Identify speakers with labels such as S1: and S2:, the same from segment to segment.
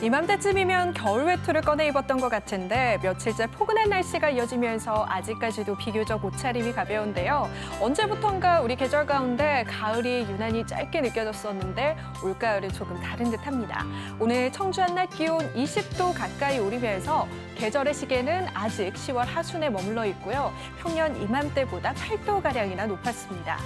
S1: 이맘때쯤이면 겨울 외투를 꺼내 입었던 것 같은데 며칠째 포근한 날씨가 이어지면서 아직까지도 비교적 옷차림이 가벼운데요. 언제부턴가 우리 계절 가운데 가을이 유난히 짧게 느껴졌었는데 올가을은 조금 다른 듯합니다. 오늘 청주 한낮 기온 20도 가까이 오르면서 계절의 시계는 아직 10월 하순에 머물러 있고요. 평년 이맘때보다 8도 가량이나 높았습니다.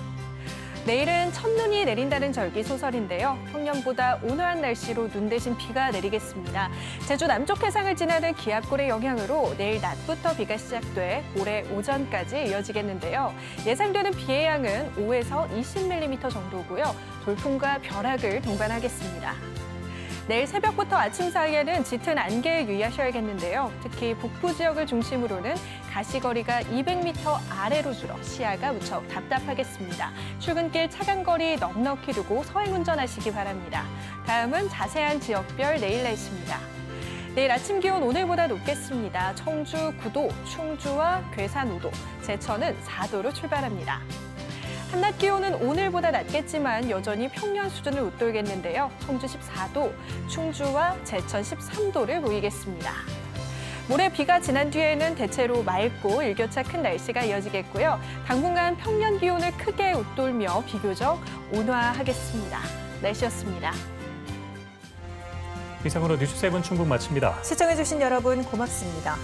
S1: 내일은 첫눈이 내린다는 절기 소설인데요. 평년보다 온화한 날씨로 눈 대신 비가 내리겠습니다. 제주 남쪽 해상을 지나는 기압골의 영향으로 내일 낮부터 비가 시작돼 모레 오전까지 이어지겠는데요. 예상되는 비의 양은 5에서 20mm 정도고요. 돌풍과 벼락을 동반하겠습니다. 내일 새벽부터 아침 사이에는 짙은 안개에 유의하셔야겠는데요. 특히 북부 지역을 중심으로는 가시거리가 200m 아래로 줄어 시야가 무척 답답하겠습니다. 출근길 차간 거리 넉넉히 두고 서행 운전하시기 바랍니다. 다음은 자세한 지역별 내일 날씨입니다. 내일 아침 기온 오늘보다 높겠습니다. 청주 9도, 충주와 괴산 5도, 제천은 4도로 출발합니다. 한낮 기온은 오늘보다 낮겠지만 여전히 평년 수준을 웃돌겠는데요. 청주 14도, 충주와 제천 13도를 보이겠습니다. 모레 비가 지난 뒤에는 대체로 맑고 일교차 큰 날씨가 이어지겠고요. 당분간 평년 기온을 크게 웃돌며 비교적 온화하겠습니다. 날씨였습니다.
S2: 이상으로 뉴스 세븐 충북 마칩니다.
S3: 시청해주신 여러분 고맙습니다.